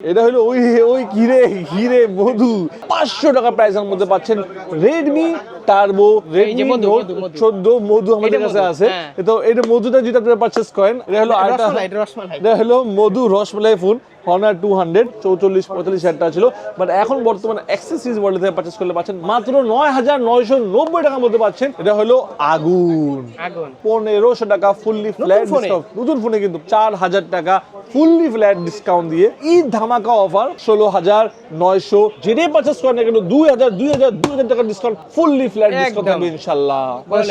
এটা হলো ওই ওই কিরে হিরে মধু। পাঁচশো টাকা প্রাইসের মধ্যে পাচ্ছেন রেডমি টার্বো রেডমি নোট মধু, মধু। চোদ্দ মধু আমাদের কাছে আছে। হ্যাঁ। তো এটা মধুটা যেটা আপনারা পারচেস করেন এটা হলো আরেকটা এটা হলো মধু রসমালাই ফোন হনার টু হান্ড্রেড চৌচল্লিশ পঁয়তাল্লিশ হাজার টাকা ছিল। বাট এখন বর্তমানে অ্যাক্সেস সিরিজ মডেল থেকে পারচেস করলে পাচ্ছেন মাত্র নয় হাজার নয়শো নব্বই টাকার মধ্যে পাচ্ছেন। এটা হলো আগুন পনেরোশো টাকা ফুললি ফ্ল্যাট ডিসকাউন্ট নতুন ফোনে কিন্তু চার হাজার টাকা ফুললি ফ্ল্যাট ডিসকাউন্ট দিয়ে ঈদ ধামাকা অফার ষোলো হাজার নয়শো। যেটাই পারচেস করেন না কেন দুই হাজার দুই হাজার দুই হাজার টাকা ডিসকাউন্ট ফুললি ফ্ল্যাট ডিসকাউন্ট। ইনশাল্লাহ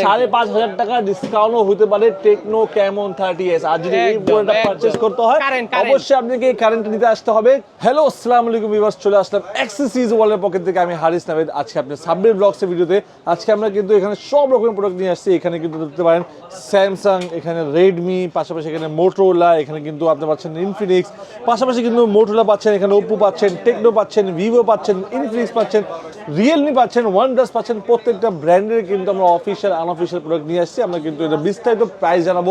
সাড়ে পাঁচ হাজার টাকা ডিসকাউন্টও হতে পারে টেকনো ক্যামন থার্টি এস আর যদি এই ফোনটা পারচেস করতে হয়। অবশ্যই আপনাকে এই কারেন্ট নিতে আসতে হবে। হ্যালো আসসালামু আলাইকুম ভিউয়ার্স চলে আসলাম এক্সেসিজ ওয়ার্ল্ডের পকেট থেকে। আমি হারিস নাভেদ আজকে আপনি সাবমিট ব্লগস এর ভিডিওতে আজকে আমরা কিন্তু এখানে সব রকমের প্রোডাক্ট নিয়ে আসছি। এখানে কিন্তু দেখতে পারেন স্যামসাং এখানে রেডমি পাশাপাশি এখানে মোটরোলা এখানে কিন্তু আপনি পাচ্ছেন ইনফিনিক্স পাশাপাশি কিন্তু মোটরোলা পাচ্ছেন এখানে ওপো পাচ্ছেন টেকনো পাচ্ছেন ভিভো পাচ্ছেন ইনফিনিক্স পাচ্ছেন রিয়েলমি পাচ্ছেন ওয়ান প্লাস পাচ্ছেন প্রত্যেকটা ব্র্যান্ডের কিন্তু আমরা অফিসিয়াল আনঅফিসিয়াল প্রোডাক্ট নিয়ে আসছি। আমরা কিন্তু এটা বিস্তারিত প্রাইস জানাব।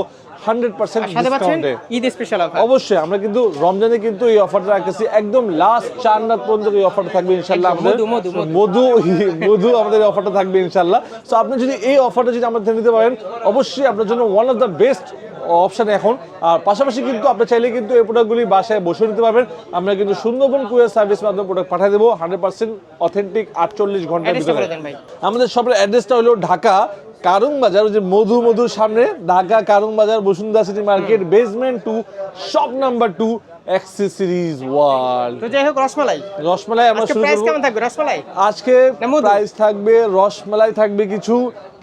হান্ড্রেড পার্সেন্ট ডিসকাউন্টে ঈদ স্পেশাল অফার অবশ্যই আমরা কিন্তু রমজানে কিন্তু এই অফারটা রাখতেছি। একদম লাস্ট চার রাত পর্যন্ত এই অফারটা থাকবে ইনশাল্লাহ আমাদের। মধু, মধু, আমাদের অফারটা থাকবে ইনশাল্লাহ সো আপনি যদি এই অফারটা যদি আমাদের নিতে পারেন অবশ্যই আপনার জন্য one of the best option এখন। আর পাশাপাশি কিন্তু আপনি চাইলে কিন্তু এই প্রোডাক্টগুলি বাসায় বসে নিতে পারবেন। আমরা কিন্তু সুন্দরবন কুরিয়ার সার্ভিস মাধ্যমে প্রোডাক্ট পাঠিয়ে দেবো। হান্ড্রেড পার্সেন্ট অথেন্টিক আটচল্লিশ ঘণ্টার ভিতরে। আমাদের শপের অ্যাড্রেসটা হলো ঢাকা কারুং বাজার ওই যে মধু মধুর সামনে ঢাকা কারুং বাজার Bashundhara city market basement two shop number two accessories world তো যাই হোক রসমালাই। রসমালাই আমরা আজকে শুরু প্রাইস করব। কেমন থাকবে? রসমালাই? আজকে প্রাইস থাকবে রসমালাই থাকবে কিছু।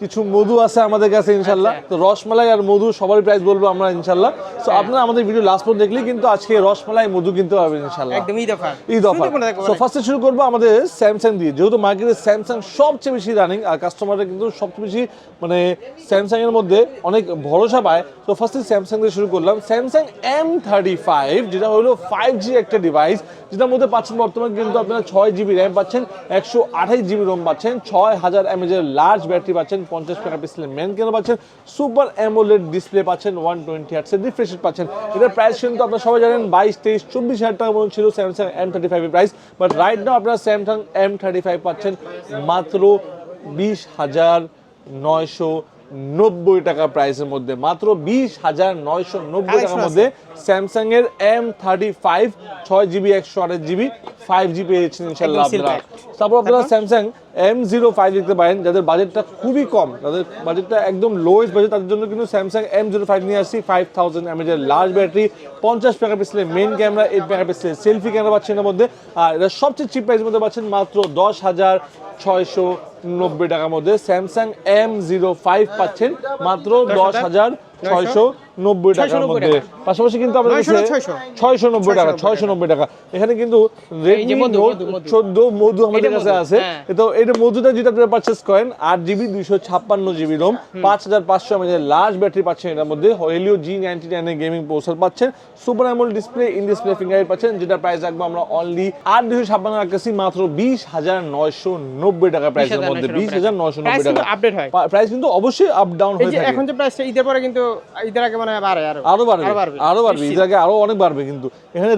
কিছু মধু আছে আমাদের কাছে ইনশাল্লাহ আচ্ছা। তো রসমালাই আর মধু সবারই প্রাইস বলব আমরা ইনশাল্লাহ তো আপনারা আমাদের ভিডিও লাস্ট পর্যন্ত দেখলেই কিন্তু আজকে রসমালাই মধু কিনতে পারবেন ইনশাল্লাহ একদম ঈদ অফার। ঈদ অফার। মানে? সো ফার্স্টে শুরু করব আমাদের স্যামসাং দিয়ে। যেহেতু মার্কেটে স্যামসাং সবচেয়ে বেশি রানিং আর কাস্টমাররা কিন্তু সবচেয়ে বেশি মানে স্যামসাং এর মধ্যে অনেক ভরসা পায়। তো ফার্স্টে স্যামসাং দিয়ে শুরু করলাম। স্যামসাং এম থার্টি ফাইভ যেটা হলো ফাইভ জি একটা ডিভাইস যেটার মধ্যে পাচ্ছেন বর্তমানে কিন্তু আপনারা ছয় জিবি র্যাম পাচ্ছেন একশো আঠাইশ জিবি রোম পাচ্ছেন ছয় হাজার এমএজের লার্জ ব্যাটারি পাচ্ছেন পঞ্চাশ মেগাপিক্সেলের মেন ক্যামেরা পাচ্ছেন? সুপার অ্যামোলেড ডিসপ্লে পাচ্ছেন ওয়ান টোয়েন্টি হার্টসের রিফ্রেশ পাচ্ছেন। এটার প্রাইস কিন্তু আপনারা সবাই জানেন বাইশ তেইশ চব্বিশ হাজার টাকা মতন ছিল স্যামসাং এম থার্টি ফাইভের প্রাইস বাট রাইট নাও আপনারা স্যামসাং এম থার্টি ফাইভ পাচ্ছেন মাত্র বিশ হাজার নয়শো নব্বই টাকা প্রাইসের মধ্যে। মাত্র বিশ হাজার নয়শো নব্বই টাকার মধ্যে স্যামসাং এর এম থার্টি ফাইভ ছয় জিবি একশো আঠাশ জিবি ফাইভ জি পেয়েছেন ইনশাল্লাহ আপনারা। তারপর আপনারা স্যামসাং এম জিরো ফাইভ দেখতে পারেন যাদের বাজেটটা খুবই কম যাদের বাজেটটা একদম লোয়েস্ট বাজেট তাদের জন্য কিন্তু স্যামসাং এম জিরো ফাইভ নিয়ে আসছি ফাইভ থাউজেন্ড এমএজের লার্জ ব্যাটারি পঞ্চাশ মেগাপিক্সেলের মেন ক্যামেরা এইট মেগাপিক্সেলের সেলফি ক্যামেরা পাচ্ছেন এর মধ্যে। আর এটা সবচেয়ে চিপ প্রাইসের মধ্যে পাচ্ছেন মাত্র দশ হাজার ছয়শো নব্বই টাকার মধ্যে। স্যামসাং এম জিরো ফাইভ পাচ্ছেন মাত্র দশ হাজার ছয়শো নব্বই টাকার মধ্যে। পাশাপাশি কিন্তু আপনার 900 না কাছে 600? ছয়শো নব্বই টাকা ছয়শো নব্বই টাকা। এখানে কিন্তু রেডমি নোট। চোদ্দ মধু আমাদের কাছে আছে। হ্যাঁ। তো এটা মধুটা যেটা আপনারা পারচেস করেন আট জিবি দুইশো ছাপ্পান্ন জিবি রোম পাঁচ হাজার পাঁচশো এমএজের লার্জ ব্যাটারি পাচ্ছেন এটার মধ্যে। হেলিও জি নাইনটি নাইনের গেমিং প্রসেসর পাচ্ছেন। Super AMOLED display in display finger পাচ্ছেন যেটা প্রাইস রাখব আমরা অনলি আট দুশো ছাপ্পান্ন রাখতেছি মাত্র বিশ হাজার নয়শো নব্বই টাকা প্রাইসের মধ্যে। বিশ হাজার নয়শো নব্বই টাকা। আপডেট হয়। প্রাইস কিন্তু অবশ্যই আপ ডাউন হয়ে যে থাকে। এখন যে প্রাইসটা ঈদের পরে কিন্তু ঈদের আগে মানে বাড়ে আরও। আরও বাড়বে। আরও বাড়বে। আরও বাড়বে। নিশ্চিত। এর আগে আরও অনেক বাড়বে কিন্তু। এখানে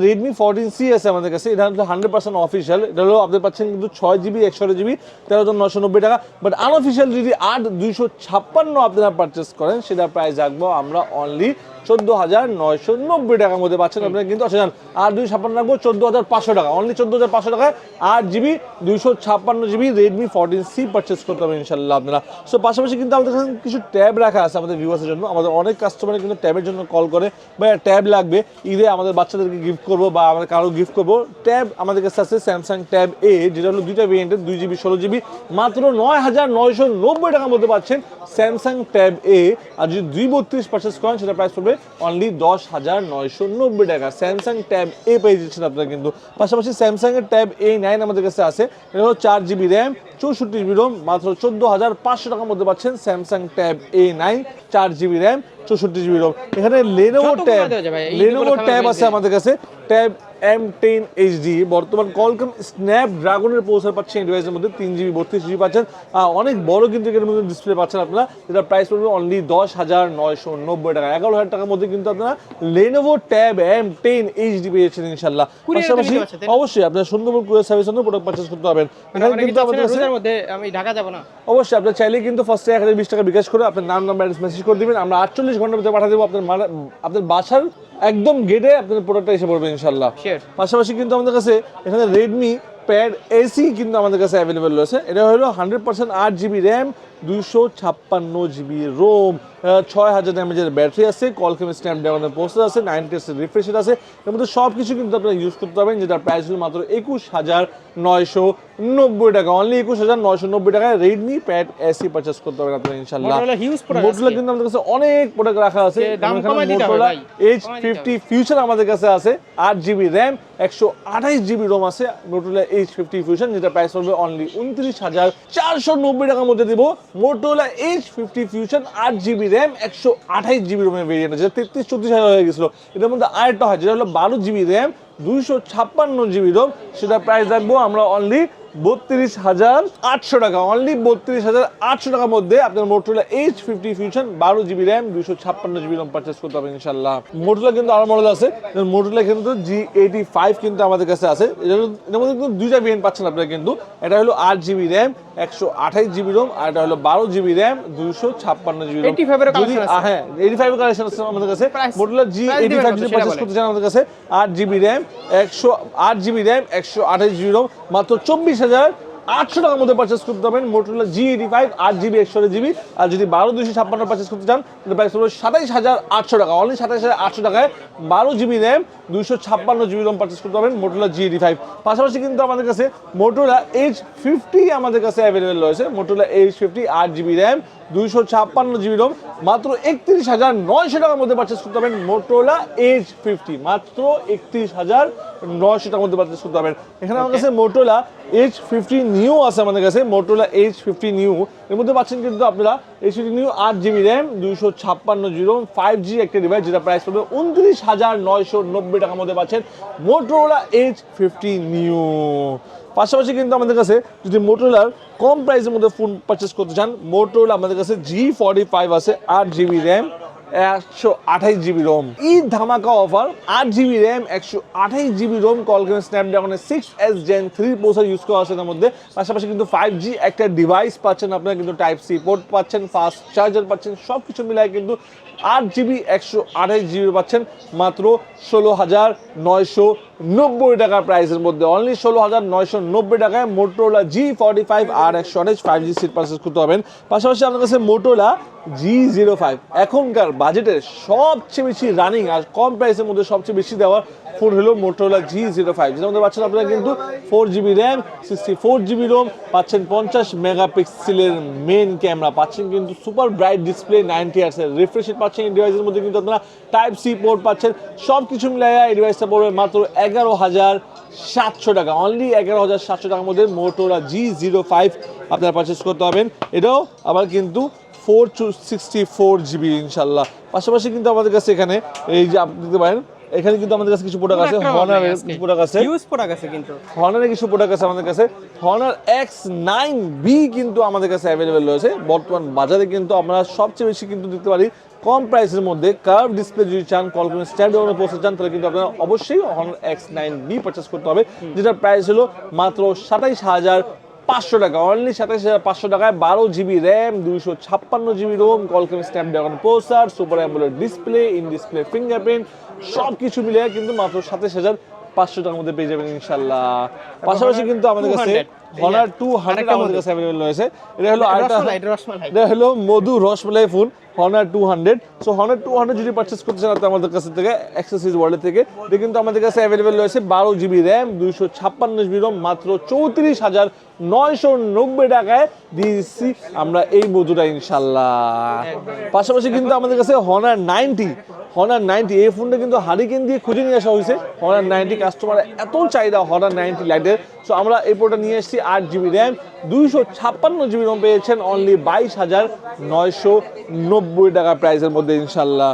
আছে আমাদের কাছে এটা হচ্ছে হান্ড্রেড পার্সেন্ট অফিসিয়াল এটা হলো আপনি পাচ্ছেন কিন্তু ছয় জিবি একশো জিবি তেরো হাজার নশো নব্বই টাকা। বাট আনঅফিসিয়াল যদি আট দুইশো ছাপ্পান্ন আপনারা পারচেস করেন সেটা প্রাইস রাখব আমরা অনলি চোদ্দ হাজার নয়শো নব্বই টাকার মধ্যে পাচ্ছেন আপনারা কিন্তু আসলে আর দুই ছাপ্পান্ন রাখব চোদ্দ হাজার পাঁচশো টাকা। অনলি চোদ্দ হাজার পাঁচশো টাকায় আট জিবি দুইশো ছাপ্পান্ন GB Redmi fourteen C purchase করতে হবে ইনশাল্লাহ আপনারা। সো পাশাপাশি কিন্তু আমাদের কাছে কিছু ট্যাব রাখা আছে আমাদের ভিউয়ার্সের জন্য। আমাদের অনেক কাস্টমার কিন্তু ট্যাবের জন্য কল করে বা ট্যাব লাগবে। ঈদে আমাদের বাচ্চাদেরকে গিফট করব বা আমাদের কারও গিফট করব। ট্যাব আমাদের কাছে আছে স্যামসাং ট্যাব এ যেটা হলো দুইটা ভেরিয়েন্টের দুই জিবি ষোলো জিবি। মাত্র নয় হাজার নয়শো নব্বই টাকার মধ্যে পাচ্ছেন স্যামসাং ট্যাব এ আর যদি দুই বত্রিশ পার্চেস করেন সেটা প্রাইস পড়বে অনলি দশ হাজার নয়শো নব্বই টাকা। স্যামসাং ট্যাব এ পেয়ে যাচ্ছেন আপনারা কিন্তু পাশাপাশি স্যামসাং এর ট্যাব এ নাইন আমাদের কাছে আছে। এটা হলো চার জিবি র্যাম চৌষট্টি জিবি রোম মাত্র চোদ্দ হাজার পাঁচশো টাকার মধ্যে পাচ্ছেন স্যামসাং ট্যাব এ নাইন চার জিবি র্যাম চৌষট্টি জিবি রোম। এখানে লেনোভো ট্যাব লেনোভো ট্যাব আছে আমাদের কাছে। ট্যাব এম টেন এইচডি বর্তমান কলকম স্ন্যাপ ড্রাগনের প্রসেসর পাচ্ছেন এই ডিভাইসের মধ্যে তিন জিবি বত্রিশ জিবি পাচ্ছেন। অনেক বড় কিন্তু এর মধ্যে ডিসপ্লে পাচ্ছেন আপনারা যেটা প্রাইস পড়বে অনলি দশ হাজার নয়শো নব্বই টাকা। এগারো হাজার টাকার মধ্যে কিন্তু আপনারা Lenovo tab M ten HD পেয়েছেন ইনশাল্লাহ। পাশাপাশি? অবশ্যই আপনার Sundarban courier service product purchase করতে পারবেন। এখানে কিন্তু আমাদের কাছে মধ্যে আমি ঢাকা যাব না। অবশ্যই আপনি চাইলে কিন্তু ফার্স্টে এক হাজার বিশ টাকা বিকাশ করে আপনার নাম নাম্বার অ্যাড্রেস মেসেজ করে দিবেন। আমরা আটচল্লিশ ঘণ্টার ভিতরে পাঠিয়ে দেবো আপনার আপনার বাসার একদম গেটে আপনার প্রোডাক্টটা এসে পড়বে ইনশাল্লাহ পাশাপাশি কিন্তু আমাদের কাছে এখানে রেডমি প্যাড এসি কিন্তু আমাদের কাছে অ্যাভেলেবেল রয়েছে। এটা হলো হান্ড্রেড পার্সেন্ট আট জিবি র্যাম দুইশো ছাপ্পান্ন জিবি রোম ছয় হাজার এমএজের ব্যাটারি আছে কলকেম স্ন্যাপড্রাগনের প্রসেসর আছে নাইনটি এস রিফ্রেশার আছে। এর মধ্যে সব কিছু কিন্তু আপনারা ইউজ করতে পারবেন যেটার প্রাইস হলো মাত্র একুশ হাজার নয়শো নব্বই টাকা। অনলি একুশ হাজার নয়শো নব্বই টাকায় রেডমি প্যাড এসি পারচেস করতে পারবেন আপনারা ইনশাল্লাহ মোটরোলা কিন্তু আমাদের কাছে অনেক প্রোডাক্ট রাখা আছে। ভাই। এইচ ফিফটি ফিউচার আমাদের কাছে আছে আট জিবি র্যাম একশো আঠাইশ জিবি রোম আছে মোটোলা এইচ ফিফটি ফিউশন যেটা প্রাইস পড়বে অনলি উনত্রিশ হাজার চারশো নব্বই টাকার মধ্যে দিব মোটোলা এইচ ফিফটি ফিউশন আট জিবি র্যাম একশো আঠাইশ জিবি রোমের ভেরিয়েন্ট আছে, তেত্রিশ, চৌত্রিশ হাজার হয়ে গেছিল। এটার মধ্যে আরেকটা হয়, যেটা হলো বারো জিবি র্যাম দুইশো ছাপ্পান্ন জিবি রোম সেটা প্রাইস রাখব আমরা অনলি বত্রিশ হাজার আটশো টাকা। অনলি বত্রিশ হাজার আটশো টাকার মধ্যে আপনার মোটরোলা এইচ ফিফটি ফিউশন বারো জিবি র্যাম দুশো ছাপ্পান্ন জিবি রোম পারচেস করতে হবে ইনশাল্লাহ মোটরোলা কিন্তু আরও মডেল আছে। মোটরোলা কিন্তু জি এইটি ফাইভ কিন্তু আমাদের কাছে আছে। এটা এটার মধ্যে কিন্তু দুইটা ভেরিয়েন্ট পাচ্ছেন আপনারা কিন্তু। এটা হলো আট জিবি র্যাম একশো আঠাইশ জিবি রোম আর এটা হলো বারো জিবি র্যাম দুশো ছাপ্পান্ন জিবি রোম 85 এরও যদি collection আছে। হ্যাঁ এইটি ফাইভ কালেকশন আছে আমাদের কাছে। মোটরোলা জি এইটি ফাইভ যদি পারচেস করতে চান আমাদের কাছে আট জিবি র্যাম একশো আট জিবি র্যাম একশো আঠাশ জিবি রোম মাত্র চব্বিশ হাজার আটশো টাকার মধ্যে পারচেস করতে পারবেন মোটরোলা জি এইটি ফাইভ আট জিবি একশো জিবি আর যদি বারো দুশো ছাপ্পান্ন পারচেস করতে চান প্রাইস পড়বে সাতাইশ হাজার আটশো টাকা। অনলি সাতাইশ হাজার আটশো টাকায় বারো জিবি র্যাম দুশো ছাপ্পান্ন জিবি রম পারচেস করতে পারবেন মোটরোলা জি এইটি ফাইভ পাশাপাশি কিন্তু আমাদের কাছে মোটরোলা এইচ ফিফটি আমাদের কাছে অ্যাভেলেবেল রয়েছে মোটরোলা এইচ ফিফটি আট জিবি র্যাম দুইশো ছাপ্পান্ন জিবি রোম মাত্র একত্রিশ হাজার নয়শো টাকার মধ্যে পারচেস করতে পারবেন মোটোলা এইচ ফিফটি মাত্র একত্রিশ হাজার নয়শো টাকার মধ্যে পারচেস করতে পারবেন। এখানে আমার কাছে মোটোলা এইচ ফিফটি নিউ আছে আমাদের কাছে মোটোলা এইচ ফিফটি নিউ এর মধ্যে পাচ্ছেন কিন্তু আপনারা এইচ নিউ আট জিবি র্যাম, দুইশো ছাপ্পান্ন জিরো ফাইভ জি একটা ডিভাইস যেটা প্রাইস পড়বে উনত্রিশ হাজার নয়শো নব্বই টাকার মধ্যে পাচ্ছেন মোটরোলা এইচ ফিফটি নিউ পাশাপাশি কিন্তু আমাদের কাছে যদি মোটোরোলার কম প্রাইসের মধ্যে ফোন পারচেস করতে চান মোটোরোলা আমাদের কাছে জি ফর্টি ফাইভ আছে, আট জিবি র্যাম। একশো আঠাইশ জিবি রোম। ঈদ ধামাকা অফার, আট জিবি র্যাম, একশো আঠাইশ GB ROM Qualcomm স্ন্যাপড্রাগনের six S gen three processor use করা আছে তার মধ্যে। পাশাপাশি কিন্তু ফাইভ জি একটা ডিভাইস পাচ্ছেন আপনারা, কিন্তু টাইপ সি পোর্ট পাচ্ছেন ফাস্ট চার্জার পাচ্ছেন সব কিছু মিলায় কিন্তু আট জিবি, একশো আঠাইশ জিবি পাচ্ছেন, মাত্র ষোলো হাজার নয়শো নব্বই টাকার প্রাইসের মধ্যে অনলি ষোলো হাজার নয়শো নব্বই টাকায় মোটোলা জি ফর্টি ফাইভ আর একশো আঠাইশ ফাইভ জি সিট পারচেস করতে পারবেন। পাশাপাশি আপনার কাছে মোটোলা জি জিরো ফাইভ এখনকার বাজেটের সবচেয়ে বেশি রানিং আর কম প্রাইসের মধ্যে সবচেয়ে বেশি দেওয়ার ফোন হলো মোটোলা জি জিরো ফাইভ যেটার মধ্যে পাচ্ছেন আপনারা কিন্তু four GB RAM sixty four GB ROM পাচ্ছেন পঞ্চাশ মেগাপিক্সেলের মেন ক্যামেরা পাচ্ছেন কিন্তু সুপার ব্রাইট ডিসপ্লে নাইনটি আর্সের রিফ্রেশ পাচ্ছেন এই ডিভাইসের মধ্যে কিন্তু আপনারা টাইপ সি পোর্ট পাচ্ছেন। সব কিছু মিলাইয়া এই ডিভাইসটা পড়বে মাত্র এগারো হাজার সাতশো টাকা। অনলি এগারো হাজার সাতশো টাকার মধ্যে মোটোরা জি জিরো ফাইভ আপনারা পারচেস করতে পারবেন। এটাও আবার কিন্তু four two sixty four GB ইনশাল্লাহ পাশাপাশি কিন্তু আমাদের কাছে এখানে এই যে আপনি দেখতে পারেন এখানে কিন্তু আমাদের কাছে কিছু প্রোডাক্ট আছে। হনারের কিছু প্রোডাক্ট আছে। ইউজ প্রোডাক্ট আছে কিন্তু। হনারের কিছু প্রোডাক্ট আছে আমাদের কাছে। হনার এক্স নাইন বি কিন্তু আমাদের কাছে অ্যাভেলেবেল রয়েছে। বর্তমান বাজারে কিন্তু আমরা সবচেয়ে বেশি কিন্তু দিতে পারি কম প্রাইসের মধ্যে কার্ভ ডিসপ্লে যদি চান কল করে স্ট্যান্ড ডাউনে পৌঁছতে চান, তাহলে কিন্তু আপনারা অবশ্যই Honor X nine B purchase করতে হবে, যেটার প্রাইস হলো মাত্র সাতাইশ হাজার পাঁচশো টাকা। অনলি সাতাইশ হাজার পাঁচশো টাকায় বারো জিবি র্যাম দুইশো ছাপ্পান্ন GB ROM Qualcomm Snapdragon processor super অ্যাম্বুলের display in display fingerprint সব কিছু মিলে কিন্তু মাত্র সাতাইশ হাজার পাঁচশো টাকার মধ্যে পেয়ে যাবেন ইনশাল্লাহ। পাশাপাশি কিন্তু আমাদের কাছে 200 হনার টু হান্ড্রেড আমাদের কাছে অ্যাভেলেবল রয়েছে। এটা হলো আরেকটা এটা হলো মধু rasmalai phone Honor two hundred so Honor two hundred যদি পারচেস করতে চান আমাদের কাছ থেকে অ্যাক্সেসরিজ ওয়ার্ল্ড থেকে এটা কিন্তু আমাদের কাছে অ্যাভেলেবেল রয়েছে বারো জিবি র্যাম দুইশো ছাপ্পান্ন জিবি রম মাত্র চৌত্রিশ হাজার নয়শো নব্বই টাকায় দিয়েছি আমরা এই মধুটা ইনশাল্লাহ। পাশাপাশি কিন্তু আমাদের কাছে হনার নাইনটি হনার নাইনটি এই ফোনটা কিন্তু হারিকেন দিয়ে খুঁজে নিয়ে আসা হয়েছে। হনার নাইনটি কাস্টমার এত চাহিদা হনার নাইনটি লাইটের সো আমরা এই প্রোডাক্ট নিয়ে এসেছি আট জিবি র্যাম দুইশো ছাপ্পান্ন জিবি রম পেয়েছেন অনলি বাইশ হাজার নয়শো নব্বই টাকা প্রাইসের মধ্যে ইনশাল্লাহ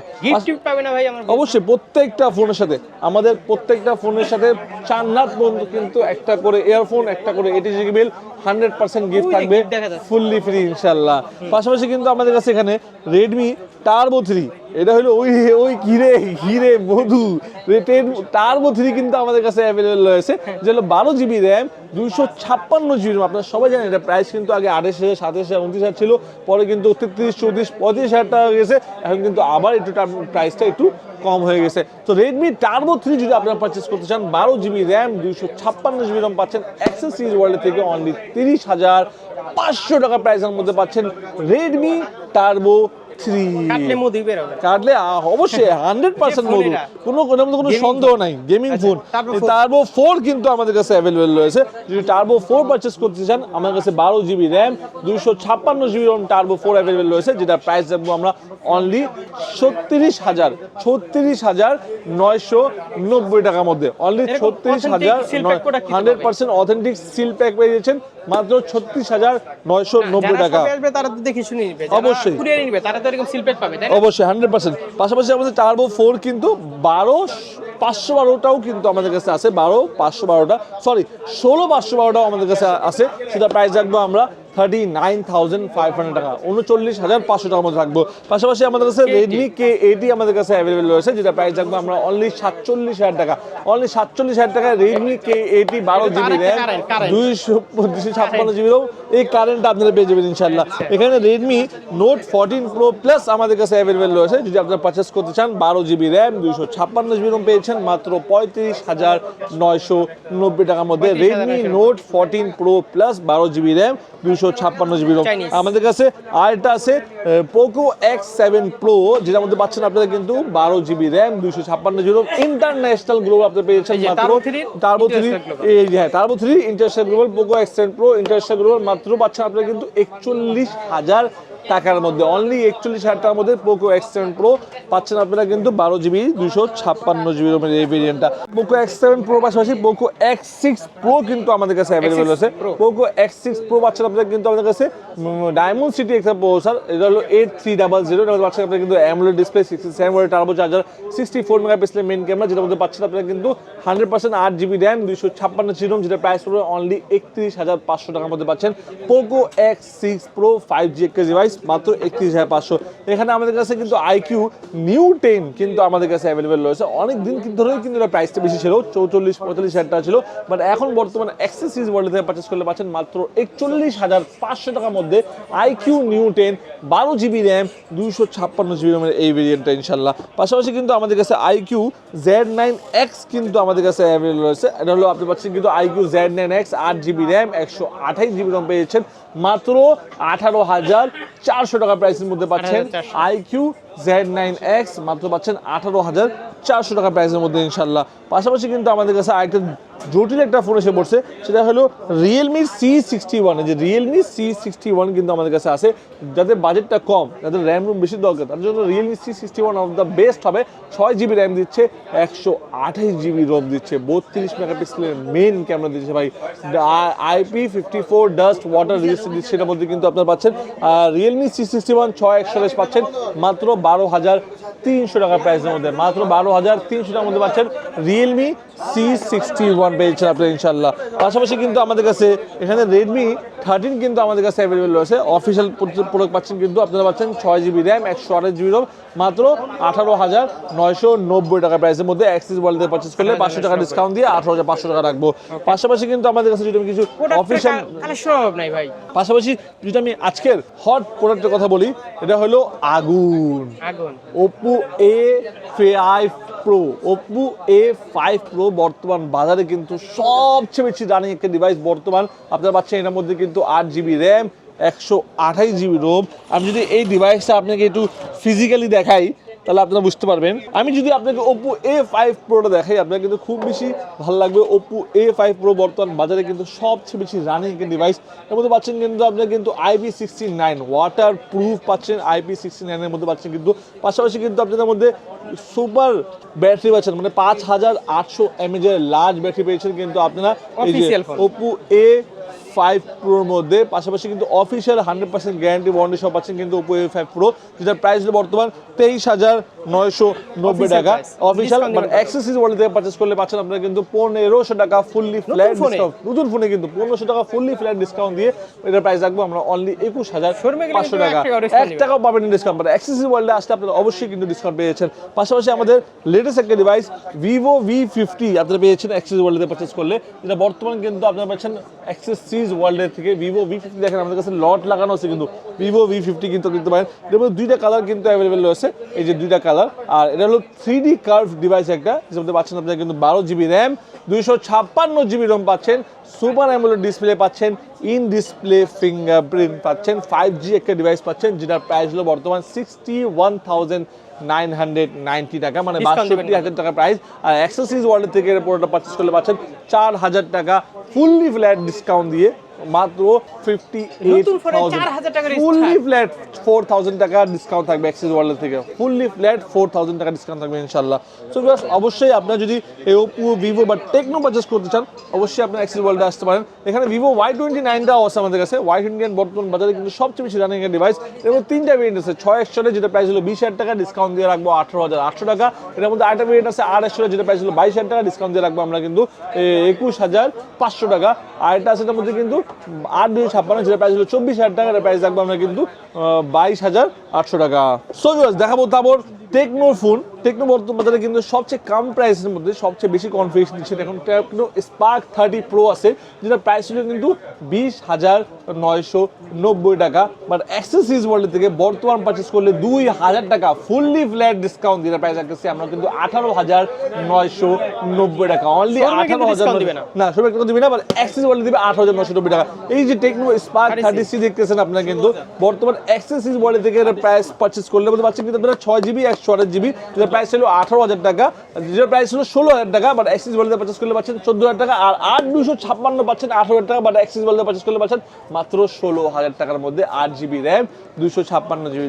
পাবে না ভাই অবশ্যই প্রত্যেকটা ফোনের সাথে আমাদের প্রত্যেকটা ফোনের সাথে চার নাট পর্যন্ত কিন্তু একটা করে ইয়ারফোন একটা করে এটি জিবিল হান্ড্রেড পার্সেন্ট গিফট থাকবে ফুললি ফ্রি ইনশাল্লাহ পাশাপাশি কিন্তু আমাদের কাছে এখানে রেডমি টার্বো থ্রি এটা হলো ওই ওই ঘিরে ঘিরে মধু। টার্বো থ্রি কিন্তু আমাদের কাছে অ্যাভেলেবেল রয়েছে যে হলো বারো জিবি র্যাম দুইশো ছাপ্পান্ন জিবি র্যাম আপনারা সবাই জানেন, এটা প্রাইস কিন্তু আগে আঠাশ হাজার সাতাশ হাজার, উনত্রিশ হাজার ছিল, পরে কিন্তু তেত্রিশ, চৌত্রিশ, পঁয়ত্রিশ হাজার টাকা গেছে। এখন কিন্তু আবার একটু প্রাইসটা একটু কম হয়ে গেছে। তো রেডমি টার্বো থ্রি যদি আপনারা পারচেস করতে চান, বারো জিবি র্যাম দুইশো ছাপ্পান্ন জিবি র্যাম পাচ্ছেন। অ্যাক্সেস সিরিজ ওয়ার্ল্ড থেকে অনলি তিরিশ হাজার পাঁচশো টাকা প্রাইসের মধ্যে পাচ্ছেন রেডমি টার্বো থ্রি কাটলে অবশ্যই হান্ড্রেড পার্সেন্ট মধু কোনো কোনো কোনো সন্দেহ নাই। গেমিং ফোন টার্বো ফোর কিন্তু আমাদের কাছে অ্যাভেলেবেল রয়েছে। যদি টার্বো ফোর পারচেস করতে চান আমার কাছে বারো জিবি র্যাম দুইশো ছাপ্পান্ন GB ROM turbo four available রয়েছে যেটা প্রাইস রাখব আমরা অনলি ছত্রিশ হাজার ছত্রিশ হাজার নয়শো নব্বই টাকার মধ্যে। অনলি ছত্রিশ হাজার hundred percent authentic seal pack পেয়ে যাচ্ছেন মাত্র ছত্রিশ হাজার নয়শো নব্বই টাকা। তারা তো দেখে শুনে নিবে। অবশ্যই। নিবে তারা তো এরকম সিলপেট পাবে, তাই অবশ্যই হান্ড্রেড পার্সেন্ট পাশাপাশি আমাদের টার্বো ফোর কিন্তু বারো, পাঁচশো বারোটাও কিন্তু আমাদের কাছে আছে, বারো, পাঁচশো বারোটা। সরি ষোলো, পাঁচশো বারোটাও আমাদের কাছে আছে। সেটা প্রাইস রাখব আমরা। Thirty nine thousand five hundred টাকা। উনচল্লিশ হাজার পাঁচশো টাকার মধ্যে রাখব। পাশাপাশি আমাদের কাছে রেডমি কে এইটি আমাদের কাছে অ্যাভেলেবেল রয়েছে যেটা প্রাইস রাখব আমরা অনলি সাতচল্লিশ হাজার টাকা। অনলি সাতচল্লিশ হাজার টাকায় রেডমি কে এইটি বারো জিবি র্যাম। দুইশো দুইশো ছাপ্পান্ন জিবি এই কারেন্টটা আপনারা পেয়ে যাবেন ইনশাল্লাহ। এখানে Redmi Note fourteen Pro Plus আমাদের কাছে অ্যাভেলেবেল রয়েছে যদি আপনারা পারচেস করতে চান বারো জিবি র্যাম দুইশো ছাপ্পান্ন জিবি রোম পেয়েছেন মাত্র পঁয়ত্রিশ হাজার নয়শো নব্বই টাকার মধ্যে Redmi Note fourteen Pro Plus বারো জিবি র্যাম দুইশো ছাপ্পান্ন জিবি রোম। আমাদের কাছে আরেকটা আছে পোকো এক্স সেভেন প্রো যেটার মধ্যে পাচ্ছেন আপনারা কিন্তু বারো জিবি র্যাম দুইশো ছাপ্পান্ন জিবি রোম। ইন্টারন্যাশনাল গ্লোবাল আপনি পেয়েছেন মাত্র টার্বো থ্রি এই হ্যাঁ Turbo three international global Poco X seven Pro international global মাত্র পাচ্ছেন আপনারা কিন্তু একচল্লিশ হাজার টাকার মধ্যে অনলি একচল্লিশ হাজার টাকার মধ্যে পোকো এক্স সেভেন প্রো পাচ্ছেন আপনারা কিন্তু বারো জিবি দুশো ছাপ্পান্ন জিবি রোমের এই ভেরিয়েন্টটা পোকো এক্স সেভেন প্রো পাশাপাশি পোকো এক্স সিক্স প্রো কিন্তু আমাদের কাছে অ্যাভেলেবেল আছে। পোকো এক্স সিক্স প্রো পাচ্ছেন আপনারা কিন্তু আমাদের কাছে ডায়মন্ড সিটি এক্সা প্রো স্যার এটা হলো এইট থ্রি ডাবল জিরো এটা পাচ্ছেন আপনারা কিন্তু AMOLED display sixty seven watt turbo charger sixty four মেগাপিক্সেলের মেন ক্যামেরা যেটার মধ্যে পাচ্ছেন আপনারা কিন্তু হান্ড্রেড পার্সেন্ট আট জিবি র্যাম দুইশো ছাপ্পান্ন জিরোম যেটা প্রাইস পড়বে অনলি একত্রিশ হাজার পাঁচশো টাকার মধ্যে পাচ্ছেন Poco X six Pro five G একটা ডিভাইস মাত্র একত্রিশ হাজার পাঁচশো। এখানে আমাদের কাছে কিন্তু আইকিউ নিউ টেন কিন্তু আমাদের কাছে অ্যাভেলেবেল রয়েছে। অনেক দিন ধরেই কিন্তু এটা প্রাইসটা বেশি ছিল, চৌচল্লিশ, পঁয়তাল্লিশ হাজার টাকা ছিল। বাট এখন বর্তমানে অ্যাক্সেসরিজ ওয়ার্ল্ড থেকে পারচেস করলে পাচ্ছেন মাত্র একচল্লিশ হাজার পাঁচশো টাকার মধ্যে আইকিউ নিউ টেন বারো জিবি র্যাম দুইশো ছাপ্পান্ন জিবি র্যামের এই ভেরিয়েন্টটা ইনশাল্লাহ পাশাপাশি কিন্তু আমাদের কাছে আইকিউ জেড নাইন এক্স কিন্তু আমাদের কাছে অ্যাভেলেবেল রয়েছে। এটা হলো আপনি পাচ্ছেন কিন্তু আইকিউ জেড নাইন এক্স আট জিবি র্যাম একশো আঠাইশ জিবি র্যাম পেয়েছেন মাত্র আঠারো হাজার চারশো টাকা প্রাইসের মধ্যে পাচ্ছেন 18,400 আইকিউ জেড নাইন এক্স মাত্র পাচ্ছেন আঠারো হাজার চারশো টাকা প্রাইসের মধ্যে ইনশাল্লাহ পাশাপাশি কিন্তু আমাদের কাছে আরেকটা জটিল একটা ফোন এসে পড়ছে, সেটা হলো রিয়েলমি সি সিক্সটি ওয়ান যে রিয়েলমি সি সিক্সটি ওয়ান কিন্তু আমাদের কাছে আছে, যাদের বাজেটটা কম, যাদের র্যাম রুম বেশি দরকার, তার জন্য Realme C sixty one of the best হবে। ছয় জিবি র্যাম দিচ্ছে, একশো আঠাইশ জিবি রোম দিচ্ছে, বত্রিশ মেগাপিক্সেলের মেন ক্যামেরা দিচ্ছে ভাই। IP fifty four dust water resistant দিচ্ছে, সেটার মধ্যে কিন্তু আপনার পাচ্ছেন। রিয়েলমি সি সিক্সটি ওয়ান ছয় একশো পাচ্ছেন, মাত্র বারো হাজার তিনশো টাকা প্রাইসের মধ্যে। মাত্র বারো হাজার তিনশো টাকার মধ্যে পাচ্ছেন রিয়েলমি সি সিক্সটি ওয়ান পেয়েছেন আপনার ইনশাল্লাহ পাশাপাশি কিন্তু আমাদের কাছে এখানে রেডমি থার্টিন কিন্তু আমাদের কাছে অ্যাভেলেবেল রয়েছে। অফিসিয়াল প্রোডাক্ট পাচ্ছেন কিন্তু আপনারা পাচ্ছেন ছয় জিবি র্যাম একশো আঠাশ জিবি রোম মাত্র আঠারো হাজার নয়শো নব্বই টাকা প্রাইসের মধ্যে অ্যাক্সিস ওয়ার্ল্ড পারচেস করলে পাঁচশো টাকা ডিসকাউন্ট দিয়ে আঠারো হাজার পাঁচশো টাকা রাখব। পাশাপাশি কিন্তু আমাদের কাছে যদি আমি কিছু অফিসিয়াল নাই ভাই। পাশাপাশি যদি আমি আজকের হট প্রোডাক্টের কথা বলি এটা হলো আগুন Oppo A five Pro Oppo A five Pro বর্তমান বাজারে কিন্তু সবচেয়ে বেশি রানিং একটা ডিভাইস বর্তমান। আপনারা পাচ্ছেন এটার মধ্যে কিন্তু আট জিবি র্যাম একশো আঠাইশ জিবি রোম আমি যদি এই ডিভাইসটা আপনাকে একটু ফিজিক্যালি দেখাই তাহলে আপনারা বুঝতে পারবেন। আমি যদি আপনাকে ওপো এ ফাইভ প্রোটা দেখাই আপনার কিন্তু খুব বেশি ভালো লাগবে। ওপো এ ফাইভ প্রো বর্তমান বাজারে কিন্তু সবচেয়ে বেশি রানিং একটি ডিভাইস এর মধ্যে পাচ্ছেন কিন্তু আপনি কিন্তু IP sixty nine waterproof পাচ্ছেন। আইপি সিক্সটি নাইনের মধ্যে পাচ্ছেন কিন্তু পাশাপাশি কিন্তু আপনাদের মধ্যে সুপার ব্যাটারি পাচ্ছেন। মানে পাঁচ হাজার আটশো এমএজ এর লার্জ ব্যাটারি পেয়েছেন কিন্তু আপনারা। ওপো এ ফাইভ প্রোর মধ্যে। পাশাপাশি কিন্তু official hundred percent guarantee warranty সব পাচ্ছেন কিন্তু ওপো এ ফাইভ প্রো যেটার প্রাইস বর্তমান তেইশ হাজার নয়শো নব্বই টাকা। অফিসিয়াল। ওয়ার্ল্ড থেকে পারচেস করলে পাচ্ছেন আপনারা কিন্তু পনেরোশো টাকা ফুললি ফ্ল্যাট ডিসকাউন্ট নতুন ফোনে কিন্তু পনেরোশো টাকা ফুললি ফ্ল্যাট ডিসকাউন্ট দিয়ে এটার প্রাইস রাখব। আমরা অনলি একুশ হাজার পাঁচশো টাকা। এক টাকাও পাবেন ডিসকাউন্ট বাট অ্যাক্সেসরিজ ওয়ার্ল্ডে আসলে আপনারা অবশ্যই কিন্তু ডিসকাউন্ট পেয়েছেন। পাশাপাশি আমাদের লেটেস্ট একটা ডিভাইস ভিভো ভি ফিফটি আপনারা পেয়েছেন অ্যাক্সেস ওয়ার্ল্ডে পারচেস করলে। যেটা বর্তমান কিন্তু আপনারা পাচ্ছেন অ্যাক্সেস ওয়ার্ল্ডের থেকে ভিভো ভি ফিফটি দেখেন আমাদের কাছে লট লাগানো আছে কিন্তু। ভিভো ভি ফিফটি কিন্তু কিনতে পারেন। এর মধ্যে দুইটা কালার কিন্তু অ্যাভেলেবেল রয়েছে। এই যে দুইটা কালার আর এটা হলো থ্রি ডি কার্ভ ডিভাইস একটা। যেমন পাচ্ছেন আপনারা কিন্তু বারো জিবি র্যাম দুইশো ছাপ্পান্ন জিবি রোম পাচ্ছেন। সুপার অ্যামোলেড ডিসপ্লে পাচ্ছেন। ইন ডিসপ্লে ফিঙ্গারপ্রিন্ট পাচ্ছেন। ফাইভ জি একটা ডিভাইস পাচ্ছেন যেটার প্রাইস হলো বর্তমান sixty one thousand nine hundred ninety টাকা। মানে বাষট্টি হাজার টাকা প্রাইস আর অ্যাক্সেসরিজ ওয়ার্ল্ড থেকে পুরোটা পারচেস করলে পাচ্ছেন চার হাজার টাকা। ফুললি ফ্ল্যাট ডিসকাউন্ট দিয়ে মাত্র ফিফটি এইট নতুন ফোনে 4,000 টাকার ফুললি ফ্ল্যাট ফোর থাউজেন্ড টাকা ডিসকাউন্ট থাকবে অ্যাক্সেস ওয়ার্ল্ড থেকে। ফুললি ফ্ল্যাট ফোর থাউজেন্ড টাকা ডিসকাউন্ট থাকবে ইনশাল্লাহ সো বিকজ অবশ্যই আপনারা যদি এই ওপো ভিভো বা টেকনো পারচেস করতে চান অবশ্যই আপনার অ্যাক্সেস ওয়ার্ল্ডে আসতে পারেন। এখানে ভিভো ওয়াই টোয়েন্টি নাইনটাও আছে আমাদের কাছে। ওয়াই টোয়েন্টি নাইন বর্তমান বাজারে কিন্তু সবচেয়ে বেশি রানিং ডিভাইস মধ্যে তিনটা ভেরিয়েন্ট আছে। ছয় একশো যেটা প্রাইস হলো বিশ হাজার টাকা ডিসকাউন্ট দিয়ে রাখব আঠারো হাজার আটশো টাকা। এর মধ্যে আরেকটা ভেরিয়েন্ট আছে আর একশো যেটা প্রাইস হলো বাইশ হাজার টাকা ডিসকাউন্ট দিয়ে রাখব আমরা কিন্তু একুশ হাজার পাঁচশো টাকা। আর এটা আছে এটার মধ্যে কিন্তু আট দুই ছাপ্পান্ন, যেটা প্রাইস হলো চব্বিশ হাজার টাকা প্রাইস রাখব আমরা কিন্তু বাইশ হাজার আটশো টাকা। সো দেখাবো তারপর টেকনো ফোন টেকনো বর্তমান বাজারে কিন্তু সবচেয়ে কম প্রাইসের মধ্যে সবচেয়ে বেশি কনফিগেশন দিচ্ছে। এখন টেকনো স্পার্ক থার্টি প্রো আছে যেটা প্রাইস ছিল কিন্তু বিশ হাজার নয়শো নব্বই টাকা। বাট অ্যাক্সেসরিজ ওয়ার্ল্ড থেকে বর্তমান পারচেস করলে দুই হাজার টাকা ফুললি ফ্ল্যাট ডিসকাউন্ট যেটা প্রাইস রাখতেছি আমরা কিন্তু আঠারো হাজার নয়শো নব্বই টাকা। অনলি আঠারো হাজার না। সবাই কোনো দিবে না বাট অ্যাক্সেস ওয়ার্ল্ড দিবে আঠারো হাজার নশো নব্বই টাকা। এই যে টেকনো স্পার্ক থার্টি সি দেখতেছেন আপনারা কিন্তু বর্তমান অ্যাক্সেসরিজ ওয়ার্ল্ড থেকে প্রাইস পারচেস করলে বলতে পারছেন কিন্তু আপনারা ছয় জিবি একশো আঠাশ জিবি। যেটা প্রাইস ছিল আঠারো হাজার টাকা। যেটা প্রাইস ছিল ষোলো হাজার টাকা বাট অ্যাক্সিস ওয়ার্ল্ডে পারচেস করলে পাচ্ছেন চোদ্দ হাজার টাকা। আর আট দুশো ছাপ্পান্ন পাচ্ছেন আঠারো হাজার টাকা বাট অ্যাক্সিস ওয়ার্ল্ডে পারচেস করলে পাচ্ছেন মাত্র ষোলো হাজার টাকার মধ্যে আট জিবি র্যাম দুশো ছাপ্পান্ন জিবি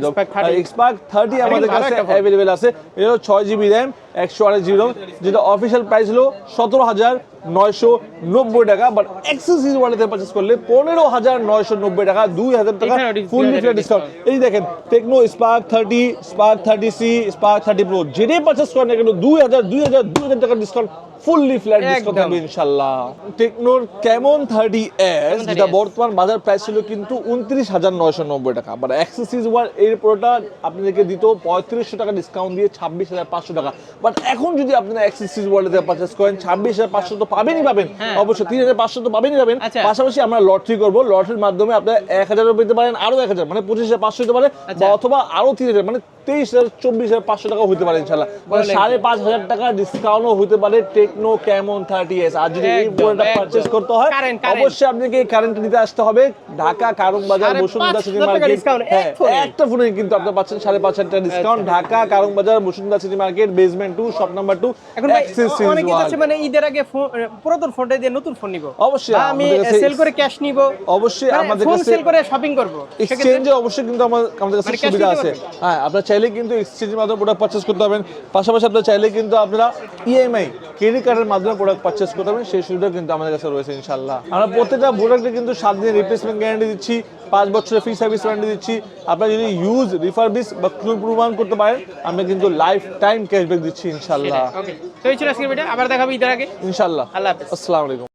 এক্সপার্ট থার্টি আমাদের কাছে অ্যাভেলেবেল আছে। এটা ছয় জিবি র্যাম একশো আড়াই জিরো যেটা অফিসিয়াল প্রাইস হলো সতেরো হাজার নয়শো নব্বই টাকা বাট এক্সেসরিজ ওয়ালেতে পারচেস করলে পনেরো হাজার নয়শো নব্বই টাকা দুই হাজার টাকা ফুললি dis- ফুল ডিসকাউন্ট এই দেখেন Tecno Spark thirty Spark thirty C Spark thirty pro যেটাই পারচেস করেন না কিন্তু দুই হাজার দুই হাজার দুই হাজার টাকা ডিসকাউন্ট ফুললি ফ্ল্যাট ডিসকাউন্ট একদম। থাকবে ইনশাল্লাহ টেকনোর কেমন থার্টি এস যেটা বর্তমান বাজার প্রাইস ছিল কিন্তু উনত্রিশ হাজার নয়শো নব্বই টাকা। বাট অ্যাক্সেসরিজ ওয়ার এই পুরোটা আপনাদেরকে দিত পঁয়ত্রিশশো টাকা ডিসকাউন্ট দিয়ে ছাব্বিশ হাজার পাঁচশো টাকা। বাট এখন যদি আপনারা অ্যাক্সেসরিজ ওয়ার্ল্ডে পারচেস করেন ছাব্বিশ হাজার পাঁচশো তো পাবেনই পাবেন। হ্যাঁ। অবশ্যই তিন হাজার পাঁচশো তো পাবেনই পাবেন। আচ্ছা। পাশাপাশি আমরা লটারি করব। লটারির মাধ্যমে আপনার এক হাজারও পেতে পারেন আরও এক হাজার মানে পঁচিশ হাজার পাঁচশো হতে পারে বা আচ্ছা। অথবা আরও তিন হাজার মানে তেইশ হাজার চব্বিশ হাজার পাঁচশো টাকা হতে পারে ইনশাল্লাহ মানে সাড়ে পাঁচ হাজার টাকা ডিসকাউন্টও হতে পারে টেকনো ক্যামন থার্টি এস আর যদি এই একদম। পারচেস করতে হয়। অবশ্যই আপনাকে এই কারেন্ট নিতে আসতে হবে। ঢাকা কারণ বাজার বসুন্ধরা সিটি মার্কেট হ্যাঁ। একটা ফোনে কিন্তু আপনি পাচ্ছেন সাড়ে পাঁচ হাজার ডিসকাউন্ট ঢাকা কারণ বাজার Bashundhara city market basement two shop number two এখন অনেকে আছে মানে ঈদের আগে পুরাতন ফোনটা দিয়ে নতুন ফোন নিব। অবশ্যই, আমি সেল করে ক্যাশ নিব। অবশ্যই আমাদের কাছে সেল করে শপিং করব। এক্সচেঞ্জে অবশ্যই কিন্তু আমাদের কাছে মানে সুবিধা আছে। হ্যাঁ আপনারা চাইলে কিন্তু এক্সচেঞ্জের মাধ্যমে প্রোডাক্ট পারচেস করতে পারবেন। পাশাপাশি আপনারা চাইলে কিন্তু আপনারা ইএমআই ক্রেডিট কার্ডের মাধ্যমে প্রোডাক্ট পারচেস করতে পারবেন সেই সুবিধা কিন্তু আমাদের কাছে রয়েছে ইনশাল্লাহ আমরা প্রত্যেকটা প্রোডাক্টে কিন্তু সাত দিনের রিপ্লেসমেন্ট গ্যারান্টি দিচ্ছি পাঁচ বছরের ফ্রি সার্ভিস ওয়ারেন্টি দিচ্ছি। আপনারা যদি ইউজ রিফার্বিস বা প্রমাণ করতে পারেন আমরা কিন্তু লাইফ টাইম ক্যাশব্যাক দিচ্ছি ইনশাল্লাহ তো এই ছিল আজকের ভিডিও আবার দেখাবো ঈদের আগে। ইনশাল্লাহ আল্লাহ হাফেজ। আসসালামু আলাইকুম।